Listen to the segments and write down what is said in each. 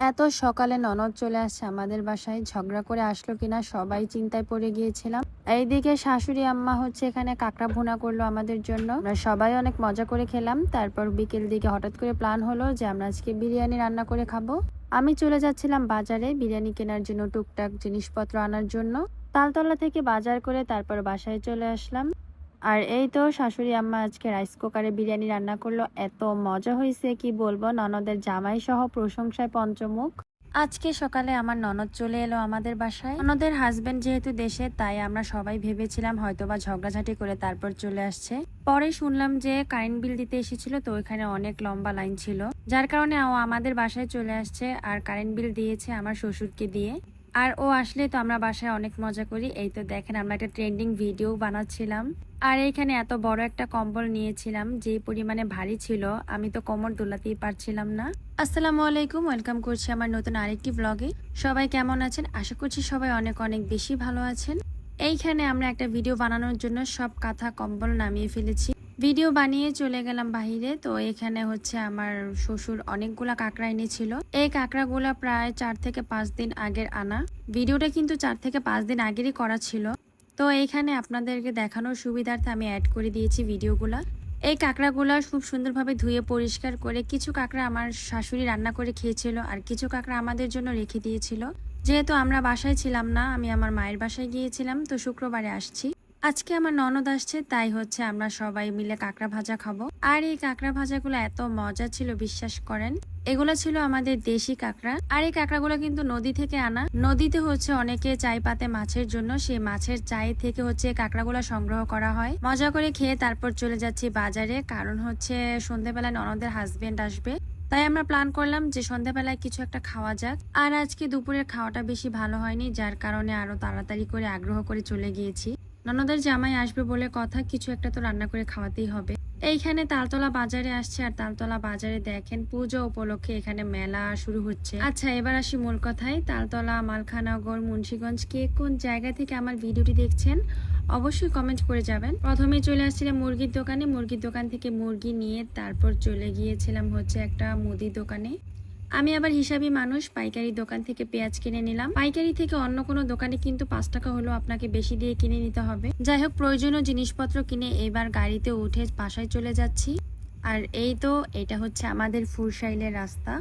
এত সকালে ননদ চলে আসছে আমাদের বাসায়, ঝগড়া করে আসলো কিনা সবাই চিন্তায় পড়ে গিয়েছিলাম। এইদিকে শাশুড়ি আম্মা হচ্ছে এখানে কাঁকড়া ভুনা করল আমাদের জন্য। আমরা সবাই অনেক মজা করে খেলাম। তারপর বিকেল দিকে হঠাৎ করে প্ল্যান হলো যে আমরা আজকে বিরিয়ানি রান্না করে খাব। আমি চলে যাচ্ছিলাম বাজারে বিরিয়ানি কেনার জন্য টুকটাক জিনিসপত্র আনার জন্য। তালতলা থেকে বাজার করে তারপর বাসায় চলে আসলাম। আর এই তো শাশুড়ি আম্মা আজকে রাইস কুকারে বিরিয়ানি রান্না করল। এত মজা হয়েছে, কি বলব? ননদের জামাই সহ প্রশংসায় পঞ্চমুখ। আজকে সকালে আমার ননদ চলে এলো আমাদের বাসায়। ননদের হাজবেন্ড যেহেতু দেশে, তাই আমরা সবাই ভেবেছিলাম হয়তোবা ঝগড়াঝাটি করে তারপর চলে আসছে। পরে শুনলাম যে কারেন্ট বিল দিতে এসেছিল, তো ওইখানে অনেক লম্বা লাইন ছিল। যার কারণে ও আমাদের বাসায় চলে আসছে, আর কারেন্ট বিল দিয়েছে আমার শ্বশুরকে দিয়ে। আর ও আসলে তো আমরা বাসায় অনেক মজা করি। এই তো দেখেন আমরা একটা ট্রেন্ডিং ভিডিও বানাচ্ছিলাম। আর এইখানে এত বড় একটা কম্বল নিয়েছিলাম, যে পরিমাণে ভারী ছিল, আমি তো কোমর দোলাতেই পারছিলাম না। আসসালামু আলাইকুম ওয়েলকাম করছি আমার নতুন আরেকটি ব্লগে সবাই কেমন আছেন? আশা করছি সবাই অনেক অনেক বেশি ভালো আছেন। এইখানে আমরা একটা ভিডিও বানানোর জন্য সব কাঁথা কম্বল নামিয়ে ফেলেছি। ভিডিও বানিয়ে চলে গেলাম বাহিরে। তো এখানে হচ্ছে আমার শ্বশুর অনেকগুলা কাঁকড়া এনেছিল। এই কাঁকড়াগুলা প্রায় চার থেকে পাঁচ দিন আগের আনা। ভিডিওটা কিন্তু চার থেকে পাঁচ দিন আগেরই করা ছিল। তো এইখানে আপনাদেরকে দেখানোর সুবিধার্থে আমি অ্যাড করে দিয়েছি ভিডিওগুলা। এই কাঁকড়াগুলা খুব সুন্দরভাবে ধুয়ে পরিষ্কার করে কিছু কাঁকড়া আমার শাশুড়ি রান্না করে খেয়েছিল আর কিছু কাঁকড়া আমাদের জন্য রেখে দিয়েছিল। যেহেতু আমরা বাসায় ছিলাম না, আমি আমার মায়ের বাসায় গিয়েছিলাম। তো শুক্রবারে আসছি। আজকে আমার ননদ আসছে, তাই হচ্ছে আমরা সবাই মিলে কাঁকড়া ভাজা খাব। আর এই কাঁকড়া ভাজাগুলো এত মজা ছিল, বিশ্বাস করেন। এগুলো ছিল আমাদের দেশি কাঁকড়া। আর এই কাঁকড়াগুলো কিন্তু নদী থেকে আনা। নদীতে হচ্ছে অনেকে চাই পাতে মাছের জন্য, সেই মাছের চাই থেকে হচ্ছে কাঁকড়াগুলো সংগ্রহ করা হয়। মজা করে খেয়ে তারপর চলে যাচ্ছি বাজারে। কারণ হচ্ছে সন্ধেবেলায় ননদের হাজবেন্ড আসবে। তাই আমরা প্ল্যান করলাম যে সন্ধ্যাবেলায় কিছু একটা খাওয়া যাক। আর আজকে দুপুরের খাওয়াটা বেশি ভালো হয়নি, যার কারণে আরও তাড়াতাড়ি করে আগ্রহ করে চলে গিয়েছি। ননদের জামাই আসবে বলে কথা, কিছু একটা তো রান্না করে খাওয়াতেই হবে। এইখানে তালতলা বাজারে আসছে আর তালতলা বাজারে দেখেন পুজো উপলক্ষে এখানে মেলা শুরু হচ্ছে। আচ্ছা এবার আসি মূল কথায়। তালতলা, মালখানগর, মুন্সীগঞ্জ, কে কোন জায়গা থেকে আমার ভিডিওটি দেখছেন অবশ্যই কমেন্ট করে যাবেন। প্রথমে চলে আসছিলাম মুরগির দোকানে। মুরগির দোকান থেকে মুরগি নিয়ে তারপর চলে গিয়েছিলাম হচ্ছে একটা মুদির দোকানে। আমি আবার হিসাবি মানুষ পাইকারি দোকান থেকে পেঁয়াজ কিনে নিলাম। পাইকারি থেকে অন্য কোনো দোকানে কিন্তু পাঁচ টাকা হলেও আপনাকে বেশি দিয়ে কিনে নিতে হবে। যাই হোক, প্রয়োজনীয় জিনিসপত্র কিনে এবার গাড়িতে উঠে বাসায় চলে যাচ্ছি। আর এই তো, এটা হচ্ছে আমাদের ফুরসাইলের রাস্তা।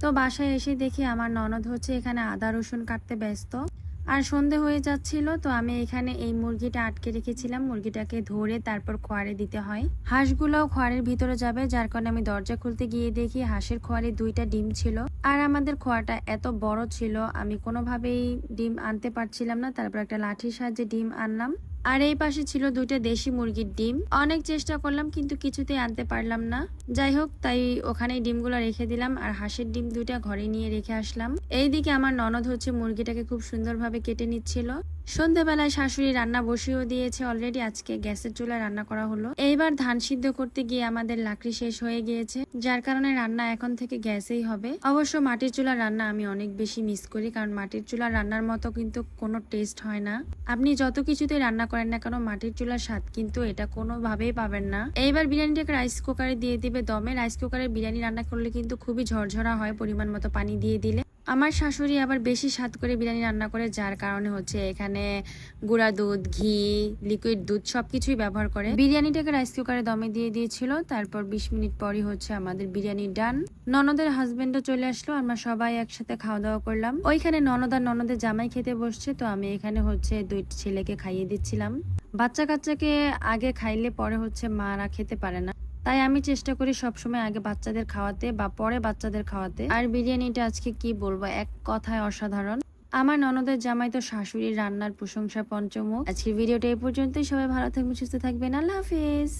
তো বাসায় এসে দেখি আমার ননদ হচ্ছে এখানে আদা রসুন কাটতে ব্যস্ত। আর সন্ধে হয়ে যাচ্ছিল, তো আমি এখানে এই মুরগিটা আটকে রেখেছিলাম। মুরগিটাকে ধরে তারপর খোয়ারে দিতে হয়। হাঁসগুলোও খোয়ারের ভিতরে যাবে, যার কারণে আমি দরজা খুলতে গিয়ে দেখি হাঁসের খোয়ারে দুইটা ডিম ছিল। আর আমাদের খোয়াটা এত বড় ছিল, আমি কোনোভাবেই ডিম আনতে পারছিলাম না। তারপর একটা লাঠির সাহায্যে ডিম আনলাম। আর এই পাশে ছিল দুইটা দেশি মুরগির ডিম। অনেক চেষ্টা করলাম, কিন্তু কিছুতেই আনতে পারলাম না। যাই হোক, তাই ওখানে ডিমগুলো রেখে দিলাম আর হাঁসের ডিম দুইটা ঘরে নিয়ে রেখে আসলাম। এইদিকে আমার ননদ হচ্ছে মুরগিটাকে খুব সুন্দরভাবে কেটে নিচ্ছিল। সন্ধ্যাবেলায় শাশুড়ি রান্না বসিয়েও দিয়েছে অলরেডি আজকে গ্যাসের চুলায় রান্না করা হলো। এইবার ধান সিদ্ধ করতে গিয়ে আমাদের লাকড়ি শেষ হয়ে গিয়েছে, যার কারণে রান্না এখন থেকে গ্যাসেই হবে। অবশ্য মাটির চুলার রান্না আমি অনেক বেশি মিস করি, কারণ মাটির চুলা রান্নার মতো কিন্তু কোনো টেস্ট হয় না। আপনি যত কিছুতে রান্না করেন না কেন, মাটির চুলার স্বাদ কিন্তু এটা কোনোভাবেই পাবেন না। এইবার বিরিয়ানিটাকে রাইস কুকারে দিয়ে দিবে। দমে রাইস কুকারে বিরিয়ানি রান্না করলে কিন্তু খুবই ঝরঝরা হয়, পরিমাণ মতো পানি দিয়ে দিলে। আমার শাশুড়ি আবার বেশি স্বাদ করে বিরিয়ানি রান্না করে, যার কারণে হচ্ছে এখানে গুঁড়া দুধ, ঘি লিকুইড দুধ সব কিছুই ব্যবহার করে। বিরিয়ানিটাকে রাইস কুকারে দমে দিয়ে দিয়েছিল, তারপর বিশ মিনিট পরই হচ্ছে আমাদের বিরিয়ানি ডান ননদের হাজবেন্ডও চলে আসলো, আমরা সবাই একসাথে খাওয়া দাওয়া করলাম। ওইখানে ননদ আর ননদের জামাই খেতে বসছে, তো আমি এখানে হচ্ছে দুই ছেলেকে খাইয়ে দিচ্ছিলাম। বাচ্চা কাচ্চাকে আগে খাইলে পরে হচ্ছে মারা খেতে পারে না। তাই আমি চেষ্টা করি সবসময় আগে বাচ্চাদের খাওয়াতে বা পরে বাচ্চাদের খাওয়াতে। আর বিরিয়ানিটা আজকে কি বলব? এক কথায় অসাধারণ। আমার ননদের জামাই তো শাশুড়ির রান্নার প্রশংসা পঞ্চমুখ। আজকের ভিডিওটা এই পর্যন্তই। সবাই ভালো থাকবেন, সুস্থ থাকবেন। আল্লাহ হাফিজ।